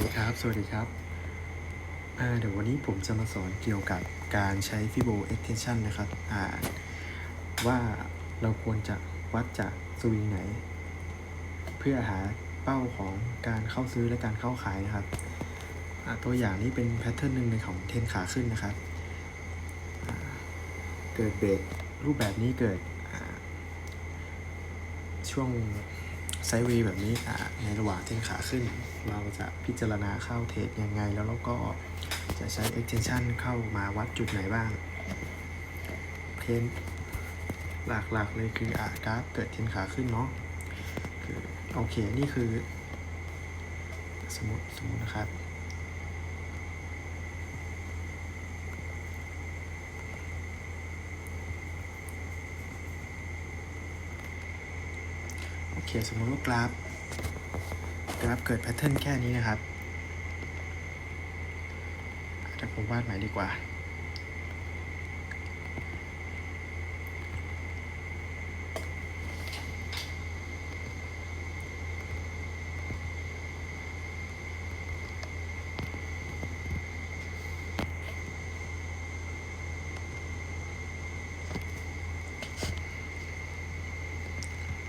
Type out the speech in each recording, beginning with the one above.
ครับ สวัสดีครับ เดี๋ยววันนี้ผมจะมาสอนเกี่ยวกับการใช้ Fibo extension นะครับอ่าว่าเราควรจะวัดจากสวิงไหน เพื่อหาเป้าของการเข้าซื้อและการเข้าขายนะครับ ตัวอย่างนี้เป็นแพทเทิร์นหนึ่งในของเทนขาขึ้นนะครับ เกิดเบรกรูปแบบนี้เกิดช่วง ไซด์เวย์แบบนี้อะในระหว่างเทรนขาขึ้น เราจะพิจารณาเข้าเทรดยังไง แล้วเราก็จะใช้ extension เข้ามาวัดจุดไหนบ้าง เทนหลักๆเลยคืออะกราฟเกิดเทนขาขึ้นเนาะคือโอเค นี่คือ สมมติสมมตินะครับ คสมมติว่ากราฟกราฟเกิดแพทเทิร์นแค่นี้นะครับแต่ผมวาดใหม่ดีกว่า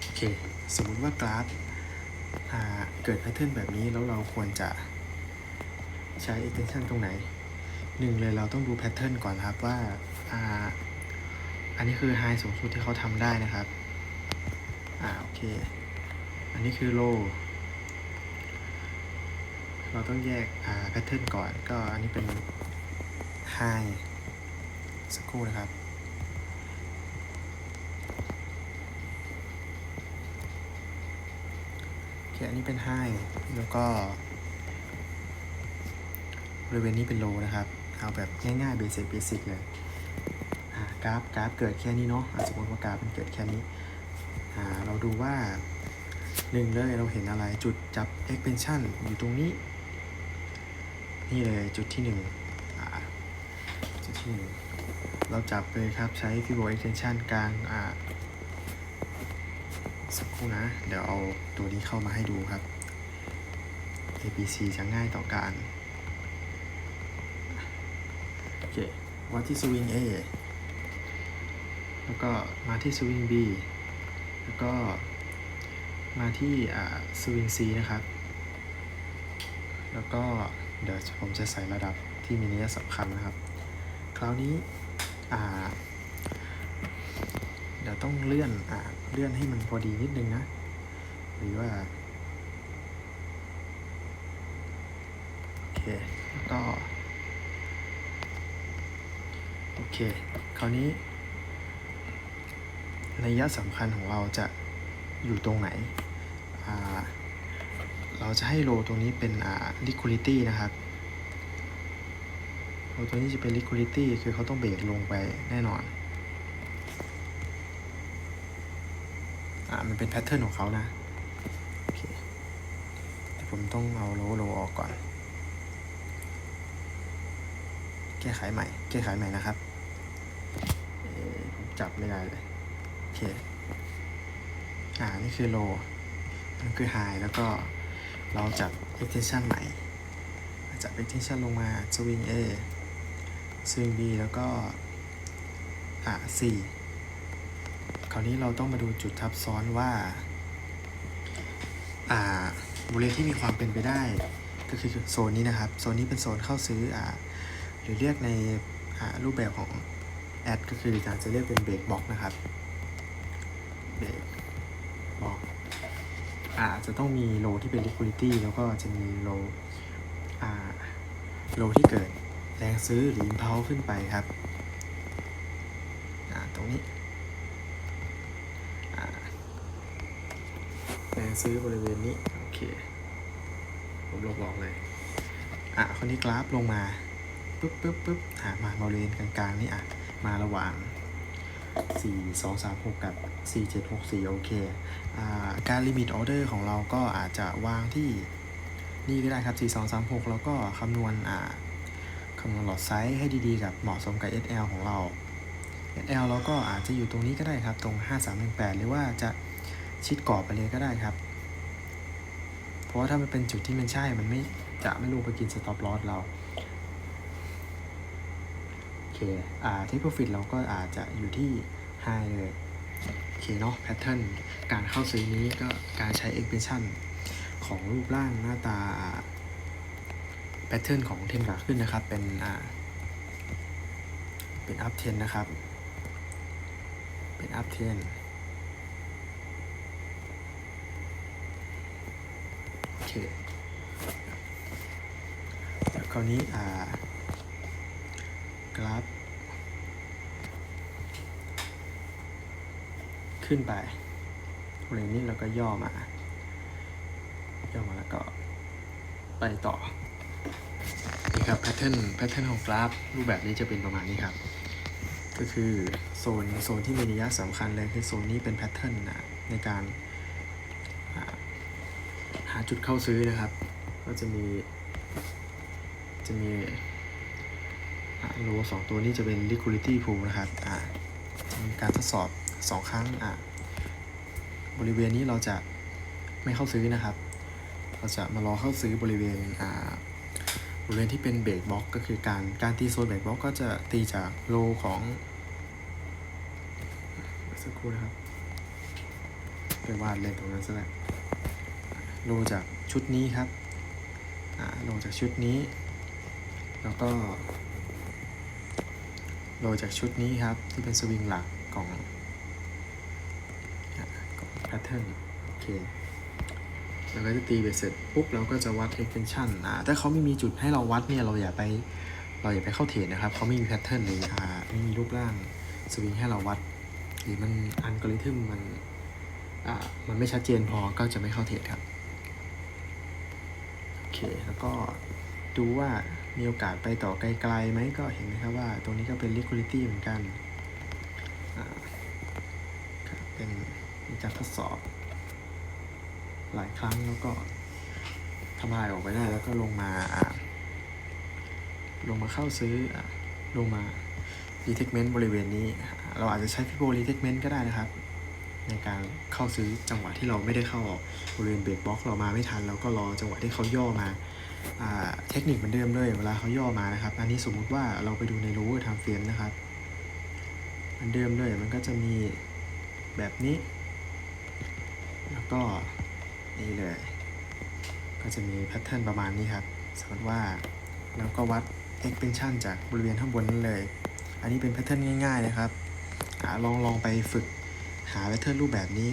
โอเค สมมุติว่ากราฟเกิดแพทเทิร์นแบบนี้แล้วเราควรจะใช้ extension ตรงไหนหนึ่งเลยเราต้องดูแพทเทิร์นก่อนครับว่าอ,อันนี้คือไฮสูงสุดที่เขาทำได้นะครับอ่าโอเค อันนี้คือ low เราต้องแยกแพทเทิร์นก่อนก็อันนี้เป็น high สักครู่นะครับ โอเคอันนี้เป็น high แล้วก็บริเวณนี้เป็น low นะครับ เอาแบบง่ายๆ basic basic เลยกราฟกราฟเกิดแค่นี้เนาะสมมติว่ากราฟมันเกิดแค่นี้ เราดูว่าหนึ่งเลยเราเห็นอะไรจุดจับ expansion อยู่ตรงนี้ นี่เลยจุดที่หนึ่งจุดที่หนึ่งเราจับเลยครับใช้ Fibo extension กลางอ่า สักครู่นะ เดี๋ยวเอาตัวนี้เข้ามาให้ดูครับ ABC จะง่ายต่อการโอเควัดที่สวิง A แล้วก็มาที่สวิง B แล้วก็มาที่สวิง C นะครับ แล้วก็เดี๋ยวผมจะใส่ระดับที่มีนัยสำคัญนะครับ คราวนี้อ่า เดี๋ยวต้องเลื่อนอ่าเลื่อนให้มันพอดีนิดนึงนะ หรือว่า โอเคแล้วก็โอเค คราวนี้ระยะสำคัญของเราจะอยู่ตรงไหน เราจะให้โลตรงนี้เป็น liquidity นะครับ โลตัวนี้จะเป็น liquidity คือเขาต้องเบรกลงไปแน่นอน อ่า มันเป็นแพทเทิร์นของเขานะโอเคแต่ผมต้องเอาโลโลออกก่อน แก้ไขใหม่ แก้ไขใหม่นะครับเอ่อผมจับไม่ได้เลยโอเคอ่านี่คือโลนั่นคือ high แล้วก็เราจับ extension ใหม่ จับ extension ลงมา swing A swing B แล้วก็อ่า C คราวนี้เราต้องมาดูจุดทับซ้อนว่าอ่าบริเวณที่มีความเป็นไปได้ ก็คือโซนนี้นะครับ โซนนี้เป็นโซนเข้าซื้ออ่าหรือเรียกในอ่ารูปแบบของแอดก็คือการจะเรียกเป็นเบรกบ็อกนะครับเบรกบ็อกอ่าจะต้องมีโลที่เป็น liquidity แล้วก็จะมีโลอ่าโลที่เกิดแรงซื้อหรือ impulse ขึ้นไปครับ อ่าตรงนี้ อ่าแรง ซื้อบริเวณนี้ โอเค ผมลบออกเลย อะคนนี้กราฟลงมาปึ๊บปึ๊บปึ๊บอะมาบริเวณกลางๆนี่อะ มาระหว่าง 4 2 3 6 กับ 4 7 6 4 โอเค อ่า การลิมิตออเดอร์ของเราก็อาจจะวางที่นี่ก็ได้ครับ 4 2 3 6 แล้วก็คำนวณ อ่าคำนวณหลอดไซส์ให้ดีๆกับเหมาะสมกับ SL ของเรา SL เราก็อาจจะอยู่ตรงนี้ก็ได้ครับ ตรง 5318 หรือว่าจะชิดกรอบไปเลยก็ได้ครับ เพราะว่าถ้ามันเป็นจุดที่มันใช่มันไม่จะไม่ลงไปกิน stop loss เราโอเคอ่า take profit เราก็อาจจะอยู่ที่ high เลยโอเคเนาะ pattern การเข้าซื้อนี้ก็การใช้ extension ของรูปร่างหน้าตา pattern ของเทนขาขึ้นนะครับ เป็นอ่าเป็น up 10นะครับ เป็น up 10โอ เคแล้วคราวนี้อ่ากราฟขึ้นไปบริเวณนี้เราก็ย่อมา ย่อมาแล้วก็ไปต่อนี่ครับแพทเทิร์นแพทเทิร์นของกราฟ รูปแบบนี้จะเป็นประมาณนี้ครับ ก็คือโซนโซนที่มีนัยสำคัญเลยคือโซนนี้เป็นแพทเทิร์นนะในการ จุดเข้าซื้อนะครับ ก็จะมี จะมีโลสองตัวนี้จะเป็น liquidity pool นะครับอ่ามีการทดสอบ 2 ครั้งอะบริเวณนี้เราจะไม่เข้าซื้อนะครับ เราจะมารอเข้าซื้อบริเวณอ่าบริเวณที่เป็นเบรกบล็อกก็คือการการตีโซนเบรกบล็อกก็จะตีจากโลของสักครู่นะครับ ไปวาดเล่นตรงนั้นซะแล้ว โลจากชุดนี้ครับอ่าโลจากชุดนี้ แล้วก็โลจากชุดนี้ครับ ที่เป็นสวิงหลักของแพทเทิร์นโอเคเราก็จะตีไปเสร็จปุ๊บเราก็จะวัด extension อ่าถ้าเขาไม่มีจุดให้เราวัดเนี่ยเราอย่าไปเราอย่าไปเข้าเทรดนะครับเขาไม่มีแพทเทิร์นเลยอ่าไม่มีรูปร่างสวิงให้เราวัด หรือมันอัลกอริทึมมันอ่ามันไม่ชัดเจนพอก็จะไม่เข้าเทรดครับ แล้วก็ดูว่ามีโอกาสไปต่อไกลๆไหมก็เห็นไหมครับว่าตรงนี้ก็เป็น liquidity เหมือนกันเป็นมีการทดสอบ หลายครั้งแล้วก็ทำลายออกไปได้แล้วก็ลงมาลงมาเข้าซื้ออลงมา detectment บริเวณนี้ เราอาจจะใช้ Fibo detectment ก็ได้นะครับ ในการเข้าซื้อจังหวะที่เราไม่ได้เข้าบริเวณเบรกบล็อกเรามาไม่ทันเราก็รอจังหวะที่เขาย่อมาอาเทคนิคเหมือนเดิมเลยเวลาเขาย่อมานะครับ อันนี้สมมุติว่าเราไปดูใน lower time frame นะครับเหมือนเดิมเลยมันก็จะมีแบบนี้ แล้วก็นี่เลย ก็จะมีแพทเทิร์นประมาณนี้ครับ สมมติว่าแล้วก็วัด extension จากบริเวณข้างบนนั้นเลย อันนี้เป็นแพทเทิร์นง่ายๆนะครับอ่าลองลองไปฝึก หาแพทเทิร์นรูปแบบนี้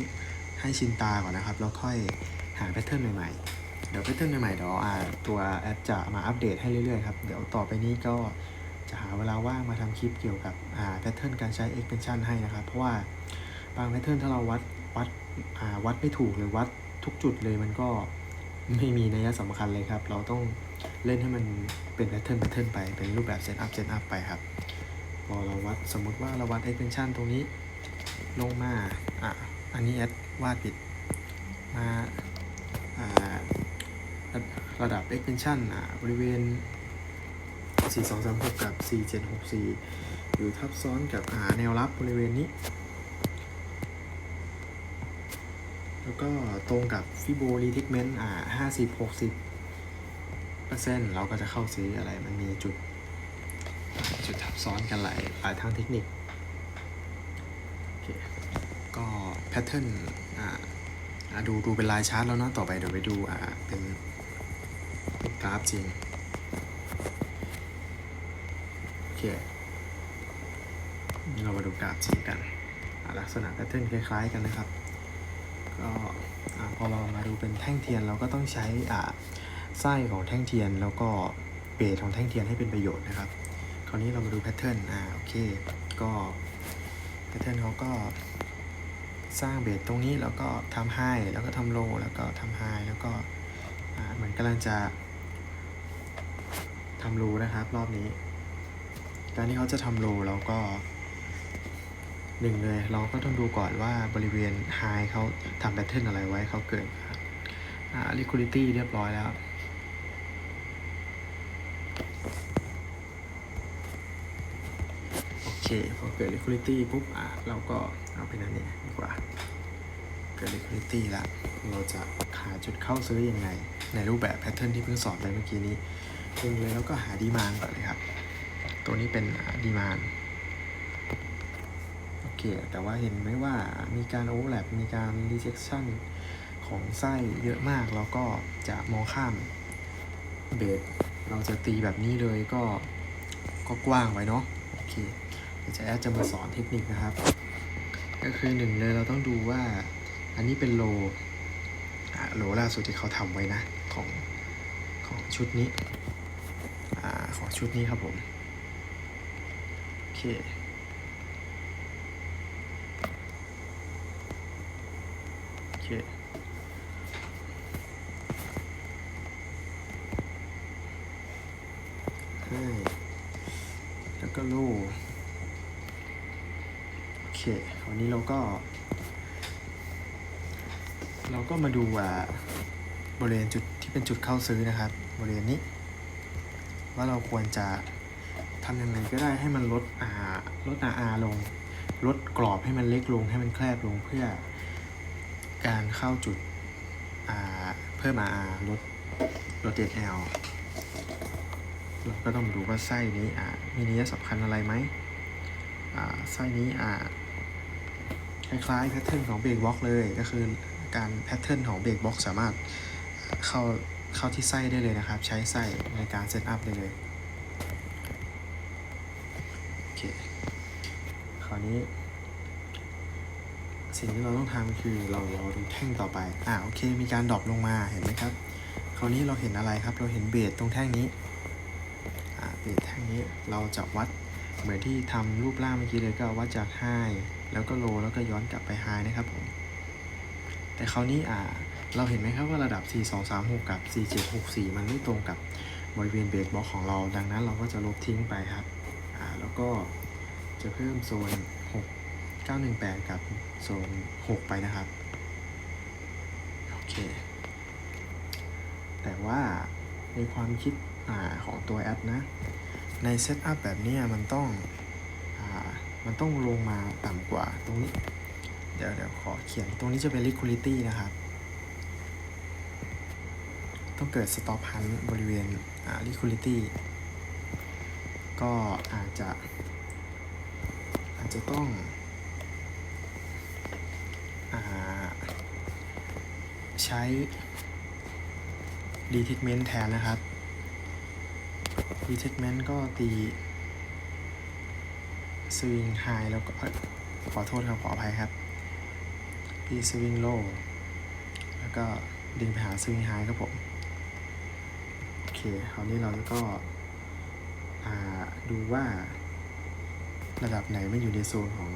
ให้ชินตาก่อนนะครับ แล้วค่อยหาแพทเทิร์นใหม่ๆ เดี๋ยวแพทเทิร์นใหม่ๆเดี๋ยวอ่าตัวแอดจะมาอัปเดตให้เรื่อยๆครับ เดี๋ยวต่อไปนี้ก็จะหาเวลาว่างมาทำคลิปเกี่ยวกับอ่าแพทเทิร์นการใช้ extension ให้นะครับ เพราะว่าบางแพทเทิร์นถ้าเราวัดวัดอ่าวัดไม่ถูกหรือวัดทุกจุดเลยมันก็ไม่มีนัยสำคัญเลยครับ เราต้องเล่นให้มันเป็นแพทเทิร์นแพทเทิร์นไปเป็นรูปแบบเซตอัพเซตอัพไปครับพอเราวัดสมมุติว่าเราวัด extension ตรงนี้ ลงมาอะอันนี้แอดวาดผิดมาอ่าระระดับ extension อะบริเวณ 4236 กับ 4764 อยู่ทับซ้อนกับอ่าแนวรับบริเวณนี้ แล้วก็ตรงกับฟิโบรีทิกเมนต์อ่าห้าสิบหกสิบเปอร์เซ็นต์เราก็จะเข้าซื้ออะไรมันมีจุดจุดทับซ้อนกันหลายหลายทางเทคนิคโอเคก็แพ ทเทิร์นอ่าอ่าดูดูเป็นลายชาร์ตแล้วเนาะต่อไปเดี๋ยวไปดูอ่าเป็นกราฟจริง โอเค เรามาดูกราฟจริงกันลักษณะแพทเทิร์นคล้ายๆกันนะครับ ก็พอเรามาดูเป็นแท่งเทียนเราก็ต้องใช้อ่าไส้ของแท่งเทียนแล้วก็เบสของแท่งเทียนให้เป็นประโยชน์นะครับ คราวนี้เรามาดูแพทเทิร์นอ่าโอเค ก็แพทเทิร์นเขาก็ สร้างเบสตรงนี้แล้วก็ทำไฮแล้วก็ทำโลแล้วก็ทำไฮแล้วก็เหมือนกำลังจะทำโลนะครับรอบนี้ การที่เขาจะทำโลเราก็หนึ่งเลยเราก็ต้องดูก่อนว่าบริเวณไฮเขาทำแพทเทิร์นอะไรไว้เขาเกิดอ่า liquidity เรียบร้อยแล้วโอเคพอเกิด liquidity ปุ๊บอะเราก็ เอาเป็นอันนี้ดีกว่าเกิด liquidity ล้วเราจะหาจุดเข้าซื้อยังไง ในรูปแบบแพทเทิร์นที่เพิ่งสอนไปเมื่อกี้นี้ดึงเลยแล้วก็หาดีมานก่อนเลยครับ ตัวนี้เป็นดีมานโอเค แต่ว่าเห็นไหมว่ามีการโอเวอร์แลปมีการ rejection ของไส้เยอะมาก แล้วก็จะมองข้ามเบสเราจะตีแบบนี้เลยก็ก็กว้างไว้เนาะโอเคเดี๋ยวจะแอดจะมาสอนเทคนิคนะครับ ก็คือหนึ่งเลยเราต้องดูว่า อันนี้เป็นโลอ่าโลล่าสุดที่เขาทำไว้นะ ของของชุดนี้อ่าของชุดนี้ครับผม โอเคโอเคให้แล้วก็โล่ เค วันนี้เราก็ เราก็มาดูว่าบริเวณจุดที่เป็นจุดเข้าซื้อนะครับ บริเวณนี้ ว่าเราควรจะทำยังไงก็ได้ให้มันลดอาลดอาอาลง ลดกรอบให้มันเล็กลง ให้มันแคบลงเพื่อการเข้าจุดอาเพิ่มอาอาลดลดเดแอลเราก็ต้องดูว่าไส้นี้อ่ามีนัยสำคัญอะไรไหมไส้นี้อ่า คล้ายๆแพทเทิร์นของเบรกบ็อกเลยก็คือการแพทเทิร์นของเบรกบ็อกสามารถเข้าเข้าที่ไส้ได้เลยนะครับ ใช้ไส้ในการเซตอัพได้เลยโอเคคราวนี้ สิ่งที่เราต้องทำคือเราราดูแท่งต่อไปอ่าโอเค มีการดรอปลงมาเห็นไหมครับ คราวนี้เราเห็นอะไรครับ เราเห็นเบสตรงแท่งนี้อ่าเบสแท่งนี้เราจะวัดเหมือนที่ทำรูปร่างเมื่อกี้เลยก็วัดจากไฮ แล้วก็โลแล้วก็ย้อนกลับไปไฮนะครับผม แต่คราวนี้อ่าเราเห็นไหมครับว่าระดับ 4 2 3 6 กับ 4 7 6 4 มันไม่ตรงกับบริเวณเบรกบล็อกของเรา ดังนั้นเราก็จะลบทิ้งไปครับอ่าแล้วก็จะเพิ่มโซน 6 9 1 8 กับโซน 6 ไปนะครับ โอเค แต่ว่าในความคิดอาของตัวแอปนะ ในเซตอัพแบบนี้มันต้อง มันต้องลงมาต่ำกว่าตรงนี้ เดี๋ยวเดี๋ยวขอเขียนตรงนี้จะเป็น liquidity นะครับ ต้องเกิด stop hunt บริเวณ liquidity ก็อาจจะอาจจะต้องอใช้ detachment แทนนะครับ detachment ก็ตี swing high แล้วก็ขอโทษครับขออภัยครับตี swing low แล้วก็ดึงไปหา swing high ครับผม โอเค คราวนี้เราก็ดูว่า ระดับไหนมันอยู่ในโซนของ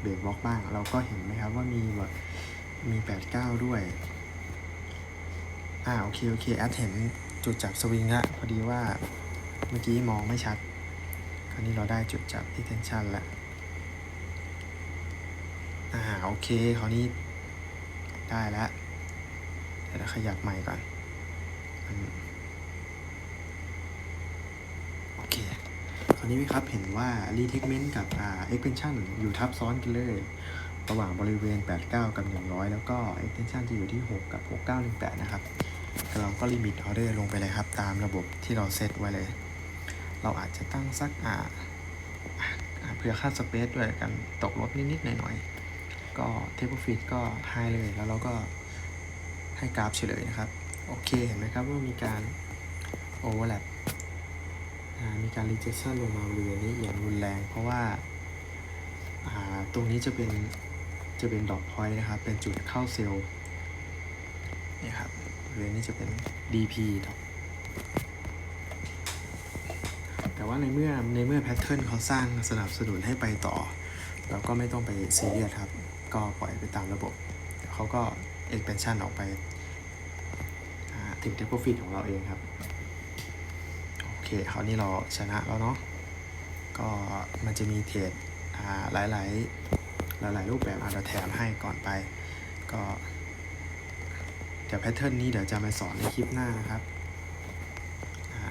เบรกบล็อกบ้าง เราก็เห็นไหมครับว่ามีแบบมี 89 ด้วย อ่า โอเค โอเค แอดเห็นจุดจับสวิงละพอดีว่าเมื่อกี้มองไม่ชัด คราวนี้เราได้จุดจับ extension แล้วอ่าโอเคคราวนี้ได้แล้วเดี๋ยวเราขยับใหม่ก่อนโอเคคราวนี้ไหมครับเห็นว่า retechment กับอ่า extension อยู่ทับซ้อนกันเลย ระหว่างบริเวณ 89 กับ 100 แล้วก็ extension จะอยู่ที่ 6 กับ 6918 นะครับเราก็ลิมิตออเดอร์ลงไปเลยครับ ตามระบบที่เราเซตไว้เลย เราอาจจะตั้งสักอ่าเผื่อค่าสเปซด้วยกันตกลดนิดๆหน่อยๆ ก็เทปฟิตก็ไฮเลยแล้วเราก็ให้กราฟเฉลยนะครับ โอเคเห็นไหมครับว่ามีการโอเวอร์แลปมีการ rejection ลงมาบริเวณนี้อย่างรุนแรง เพราะว่าตรงนี้จะเป็นจะเป็นดอ p พอยต์นะครับ เป็นจุดเข้าเซลล์นี่ครับบริเวณนี้จะเป็น DP ดอแต่ ว่าในเมื่อในเมื่อแพทเทิร์นเขาสร้างสนับสนุนให้ไปต่อ เราก็ไม่ต้องไปซีเรียสครับ ก็ปล่อยไปตามระบบเดี๋ยวเขาก็ expansion ออกไปถึง take profit ของเราเองครับ โอเคคราวนี้เราชนะแล้วเนาะก็มันจะมีเทรดหลายหลายหลายหลายรูปแบบอาจจะแถมให้ก่อนไป ก็ เดี๋ยวแพทเทิร์นนี้เดี๋ยวจะมาสอนในคลิปหน้านะครับอ่า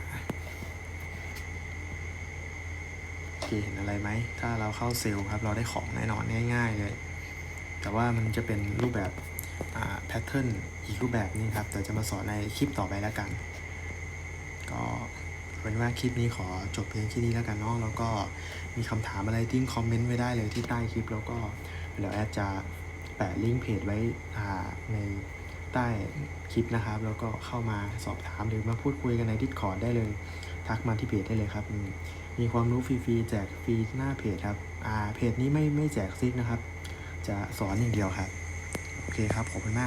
โอ เคเห็นอะไรไหม ถ้าเราเข้าเซลล์ครับ เราได้ของแน่นอนง่าย ๆ เลย แต่ว่ามันจะเป็นรูปแบบแพทเทิร์นอีกรูปแบบนึงครับ แต่จะมาสอนในคลิปต่อไปแล้วกัน ก็เป็นว่าคลิปนี้ขอจบเพียงแค่นี้แล้วกันเนาะ แล้วก็มีคำถามอะไรทิ้งคอมเมนต์ไว้ได้เลยที่ใต้คลิป แล้วก็เดี๋ยวแอดจะแปะลิงก์เพจไว้อ่าในใต้คลิปนะครับ แล้วก็เข้ามาสอบถามหรือมาพูดคุยกันในดิสคอร์ดได้เลย ทักมาที่เพจได้เลยครับ มีความรู้ฟรีๆแจกฟรีหน้าเพจครับ อ่า เพจนี้ไม่ไม่แจกซิกนะครับ จะสอนอย่างเดียวครับ โอเคครับ ขอบคุณมาก